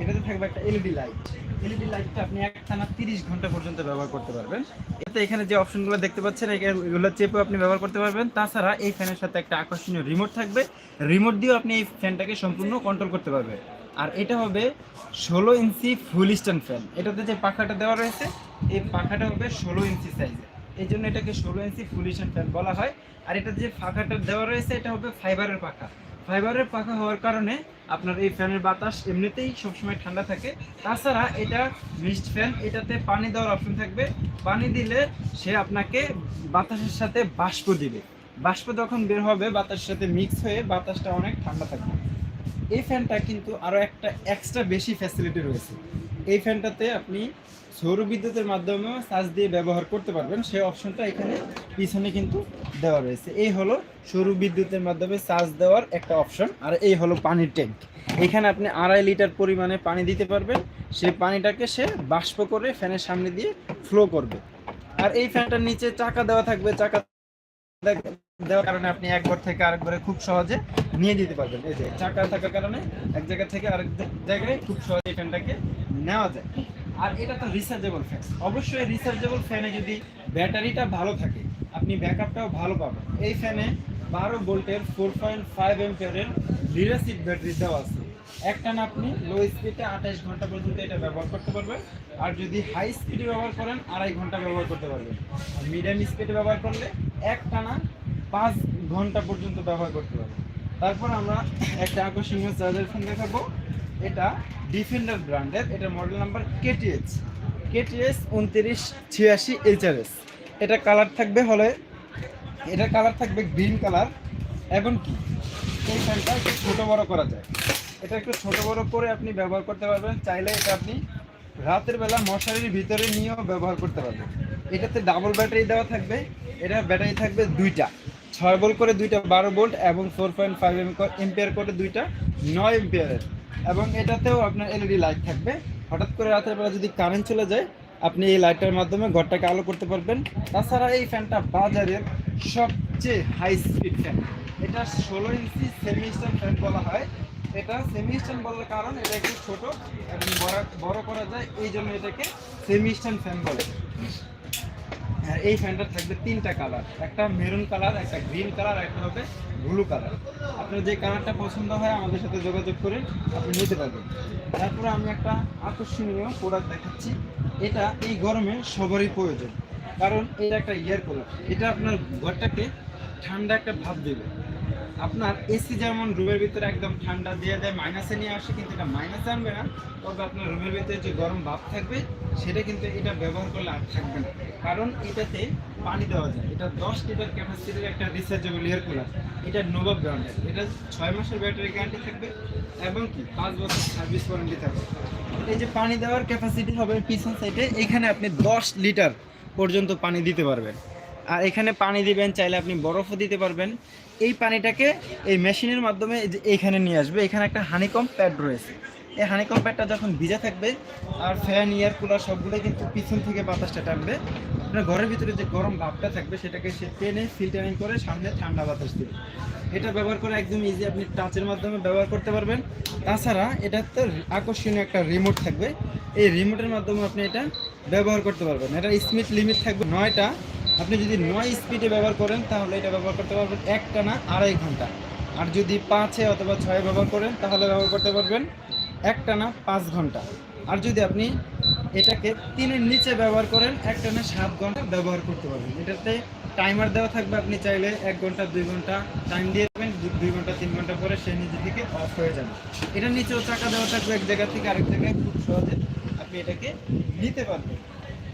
এটাতে থাকবে একটা এলইডি লাইট। এলইডি লাইটটা আপনি এক টানা তিরিশ ঘণ্টা পর্যন্ত ব্যবহার করতে পারবেন। এতে এখানে যে অপশনগুলো দেখতে পাচ্ছেন এগুলো- চেপেও আপনি ব্যবহার করতে পারবেন। তাছাড়া এই ফ্যানের সাথে একটা আকর্ষণীয় রিমোট থাকবে। রিমোট দিয়েও আপনি এই ফ্যানটাকে সম্পূর্ণ কন্ট্রোল করতে পারবেন। আর এটা হবে ষোলো ইঞ্চি ফুল স্ট্যান্ড ফ্যান এটাতে যে পাখাটা দেওয়া রয়েছে, এই পাখাটা হবে ষোলো ইঞ্চি সাইজের এই জন্য এটাকে ষোলো ইঞ্চি ফুল স্ট্যান্ড ফ্যান বলা হয়। আর এটা যে পাখাটা দেওয়া রয়েছে, এটা হবে ফাইবারের পাখা। ফাইবারের পাখা হওয়ার কারণে আপনার এই ফ্যানের বাতাস এমনিতেই সবসময় ঠান্ডা থাকে। তাছাড়া এটা মিস্ট ফ্যান, এটাতে পানি দেওয়ার অপশন থাকবে। পানি দিলে সে আপনাকে বাতাসের সাথে বাষ্প দিবে। বাষ্প যখন বের হবে, বাতাসের সাথে মিক্স হয়ে বাতাসটা অনেক ঠান্ডা থাকবে। এই ফ্যানটা কিন্তু আরও একটা এক্সট্রা বেশি ফ্যাসিলিটি রয়েছে। এই ফ্যানটাতে আপনি সৌর বিদ্যুতের মাধ্যমেও চার্জ দিয়ে ব্যবহার করতে পারবেন। সেই অপশনটা এখানে পিছনে কিন্তু দেওয়া রয়েছে। এই হলো সৌর বিদ্যুতের মাধ্যমে চার্জ দেওয়ার একটা অপশন, আর এই হলো পানির ট্যাঙ্ক। এখানে আপনি আড়াই লিটার পরিমাণে পানি দিতে পারবেন। সেই পানিটাকে সে বাষ্প করে ফ্যানের সামনে দিয়ে ফ্লো করবে। আর এই ফ্যানটার নিচে চাকা দেওয়া থাকবে। চাকা দেওয়ার কারণে আপনি এক ঘর থেকে আরেক ঘরে খুব সহজে নিয়ে যেতে পারবেন। এই যে চাকা থাকার কারণে এক জায়গা থেকে আরেক জায়গায় খুব সহজে ফ্যানটাকে নেওয়া যায়। আর এটা তো রিচার্জেবল ফ্যান অবশ্যই রিচার্জেবল ফ্যানে যদি ব্যাটারিটা ভালো থাকে, আপনি ব্যাকআপটাও ভালো পাবেন। এই ফ্যানে বারো ভোল্টের ফোর পয়েন্ট ফাইভ এম্পিয়ারের লিরাসিড ব্যাটারি দেওয়া আছে। একটানা আপনি লো স্পিডে আঠাশ ঘণ্টা পর্যন্ত এটা ব্যবহার করতে পারবেন। আর যদি হাই স্পিডে ব্যবহার করেন, আড়াই ঘণ্টা ব্যবহার করতে পারবেন। আর মিডিয়াম স্পিডে ব্যবহার করলে একটানা পাঁচ ঘণ্টা পর্যন্ত ব্যবহার করতে পারবেন। তারপর আমরা একটা আকর্ষণীয় চার্জার ফোন দেখাবো। এটা ডিফেন্ডার ব্র্যান্ডের এটা মডেল নাম্বার কেটিএস কেটিএস উনত্রিশ, ছিয়াশি এইচআরএস এটা কালার থাকবে হলে, এটা কালার থাকবে গ্রিন কালার এবং কি? এই ফ্যানটা একটু ছোটো বড় করা যায়। এটা একটু ছোটো বড়ো করে আপনি ব্যবহার করতে পারবেন। চাইলে এটা আপনি রাতের বেলা মশারির ভিতরে নিয়েও ব্যবহার করতে পারবেন। এটাতে ডাবল ব্যাটারি দেওয়া থাকবে। এটা ব্যাটারি থাকবে দুইটা। ছয় ভোল্ট করে দুইটা, বারো বোল্ট এবং four point five M ampere করে দুইটা, নয় এম্পিয়ারের এবং এটাতেও আপনার এলইডি লাইট থাকবে। হঠাৎ করে রাতের বেলা যদি কারেন্ট চলে যায়, আপনি এই লাইটটার মাধ্যমে ঘরটাকে আলো করতে পারবেন। তাছাড়া এই ফ্যানটা বাজারের সবচেয়ে হাই স্পিড ফ্যান এটা ষোলো ইঞ্চি সেমি স্ট্যান্ড ফ্যান বলা হয়। এটা সেমি স্ট্যান্ড বলার কারণ এটা একটু ছোট এবং বড় বড় করা যায়, এই জন্য এটাকে সেমি স্ট্যান্ড ফ্যান বলে। এই ফ্যানটার থাকবে তিনটা কালার। একটা মেরুন কালার, একটা গ্রিন কালার, একটা হবে ব্লু কালার। আপনার যে কালারটা পছন্দ হয়, আমাদের সাথে যোগাযোগ করে আপনি নিতে পারবেন। তারপরে আমি একটা আকর্ষণীয় প্রোডাক্ট দেখাচ্ছি। এটা এই গরমে সবারই প্রয়োজন। কারণ এটা একটা ইয়ার কুলার এটা আপনার ঘরটাকে ঠান্ডা একটা ভাব দেবে। আপনার এসি যেমন রুমের ভিতরে একদম ঠান্ডা দিয়ে দেয় মাইনাসে নিয়ে আসে, কিন্তু এটা মাইনাসে আনবে না। তবে আপনার রুমের ভিতরে যে গরম ভাব থাকবে সেটা কিন্তু এটা ব্যবহার করলে আর থাকবে না। কারণ এটাতে পানি দেওয়া যায়। এটা দশ লিটার ক্যাপাসিটির একটা রিচার্জেবল এয়ার কুলার এটা নোভা ব্র্যান্ডের এটা ছয় মাসের ব্যাটারি গ্যারান্টি থাকবে এবং কি পাঁচ বছর সার্ভিস ওয়ারেন্টি থাকবে। এই যে পানি দেওয়ার ক্যাপাসিটি হবে পিছন সাইডে এখানে আপনি দশ লিটার পর্যন্ত পানি দিতে পারবেন। আর এখানে পানি দিবেন, চাইলে আপনি বরফও দিতে পারবেন। এই পানিটাকে এই মেশিনের মাধ্যমে এইখানে নিয়ে আসবে। এখানে একটা হানিকম প্যাড রয়েছে। এই হানিকম প্যাডটা যখন ভিজা থাকবে আর ফ্যান ইয়ার কুলার সবগুলো কিন্তু পিছন থেকে বাতাসটা টানবে। আপনার ঘরের ভিতরে যে গরম ভাবটা থাকবে, সেটাকে সে টেনে ফিল্টারিং করে সামনে ঠান্ডা বাতাস দেবে। এটা ব্যবহার করে একদম ইজি আপনি টাচের মাধ্যমে ব্যবহার করতে পারবেন। তাছাড়া এটার এটাতে আকর্ষণীয় একটা রিমোট থাকবে। এই রিমোটের মাধ্যমে আপনি এটা ব্যবহার করতে পারবেন। এটা স্পিড লিমিট থাকবে নয়টা। আপনি যদি নয় স্পিডে ব্যবহার করেন, তাহলে এটা ব্যবহার করতে পারবেন একটা না আড়াই ঘণ্টা। আর যদি পাঁচে অথবা ছয়ে ব্যবহার করেন, তাহলে ব্যবহার করতে পারবেন একটা না পাঁচ ঘণ্টা। আর যদি আপনি এটাকে তিনের নিচে ব্যবহার করেন একটা না সাত ঘণ্টা ব্যবহার করতে পারবেন। এটাতে টাইমার দেওয়া থাকবে, আপনি চাইলে এক ঘণ্টা, দুই ঘণ্টা টাইম দিয়ে দেবেন দুই ঘণ্টা, তিন ঘণ্টা পরে সে নিজে থেকে অফ হয়ে যাবে। এটার নিচেও চাকা দেওয়া থাকবে, এক জায়গা থেকে আরেক জায়গায় খুব সহজে আপনি এটাকে নিতে পারবেন।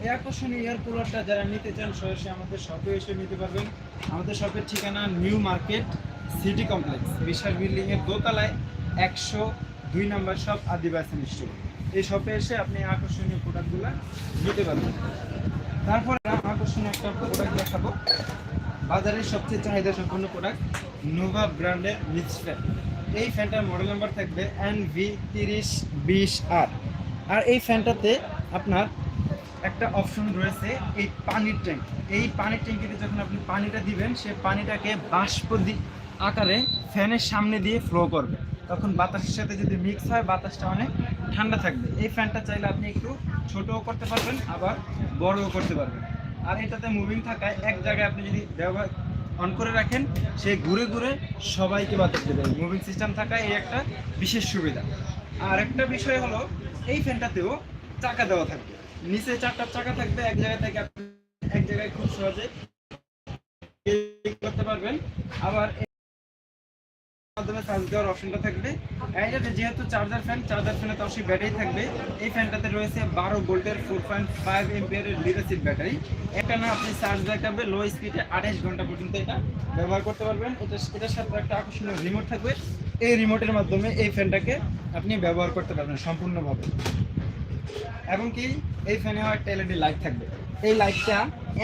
এই আকর্ষণীয় এয়ার কুলারটা যারা নিতে চান, সরাসরি আমাদের শপে এসে নিতে পারবেন। আমাদের শপের ঠিকানা নিউ মার্কেট সিটি কমপ্লেক্স বিশাল বিল্ডিং এর দোতলায় একশো দুই নাম্বার শপ আদিবাসী মিষ্টি এই শপে এসে আপনি আকর্ষণীয় প্রোডাক্টগুলো নিতে পারবেন। তারপরে আকর্ষণীয় একটা প্রোডাক্ট দেখাবো। বাজারের সবচেয়ে চাহিদা সম্পন্ন প্রোডাক্ট নোভা ব্র্যান্ডের মিক্স ফ্যান এই ফ্যানটার মডেল নাম্বার থাকবে এন ভি তিরিশ বিশ আর আর এই ফ্যানটাতে আপনার একটা অপশন রয়েছে এই পানির ট্যাঙ্ক এই পানির ট্যাঙ্কিতে যখন আপনি পানিটা দিবেন, সে পানিটাকে বাষ্প আকারে ফ্যানের সামনে দিয়ে ফ্লো করবে। তখন বাতাসের সাথে যদি মিক্স হয়, বাতাসটা অনেক ঠান্ডা থাকবে। এই ফ্যানটা চাইলে আপনি একটু ছোটও করতে পারবেন, আবার বড়ও করতে পারবেন। আর এটাতে মুভিং থাকায় এক জায়গায় আপনি যদি ব্যবহার অন করে রাখেন, সে ঘুরে ঘুরে সবাইকে বাতাস দেবে। মুভিং সিস্টেম থাকায় এই একটা বিশেষ সুবিধা। আর একটা বিষয় হলো, এই ফ্যানটাতেও চাকা দেওয়া থাকবে। নিচে চারটা চাকা থাকবে, এক জায়গা থেকে আপনি এক জায়গায় খুব সহজে করতে পারবেন। আবার মাধ্যমে চার্জ দেওয়ার অপশনটা থাকবে। এটাতে যেহেতু চার্জার ফ্যান চার্জার ফ্যানে তো অবশ্যই ব্যাটারি থাকবে। এই ফ্যানটাতে রয়েছে বারো ভোল্টের ফোর পয়েন্ট ফাইভ এমপিয়ারের লিডারশিপ ব্যাটারি একটা না, আপনি চার্জ দেখাবে লো স্পিডে আঠাশ ঘণ্টা পর্যন্ত এটা ব্যবহার করতে পারবেন। এটা এটার সাথে একটা আকর্ষণীয় রিমোট থাকবে। এই রিমোটের মাধ্যমে এই ফ্যানটাকে আপনি ব্যবহার করতে পারবেন সম্পূর্ণভাবে। এবং কি, এই ফ্যানে একটা এলইডি লাইট থাকবে। এই লাইটটা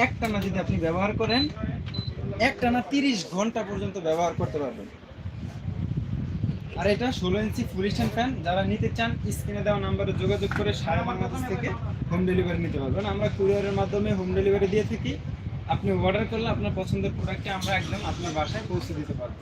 একটানা যদি আপনি ব্যবহার করেন, একটানা তিরিশ ঘণ্টা পর্যন্ত ব্যবহার করতে পারবেন। আর এটা ষোলো ইঞ্চি ফুল স্ট্যান্ড ফ্যান যারা নিতে চান স্ক্রিনে দেওয়া নাম্বারে যোগাযোগ করে সারা বাংলাদেশ থেকে হোম ডেলিভারি নিতে পারবেন। আমরা কুরিয়ারের মাধ্যমে হোম ডেলিভারি দিয়ে থাকি। আপনি অর্ডার করলে আপনার পছন্দের প্রোডাক্টটি আমরা একদম আপনার বাসায় পৌঁছে দিতে পারব।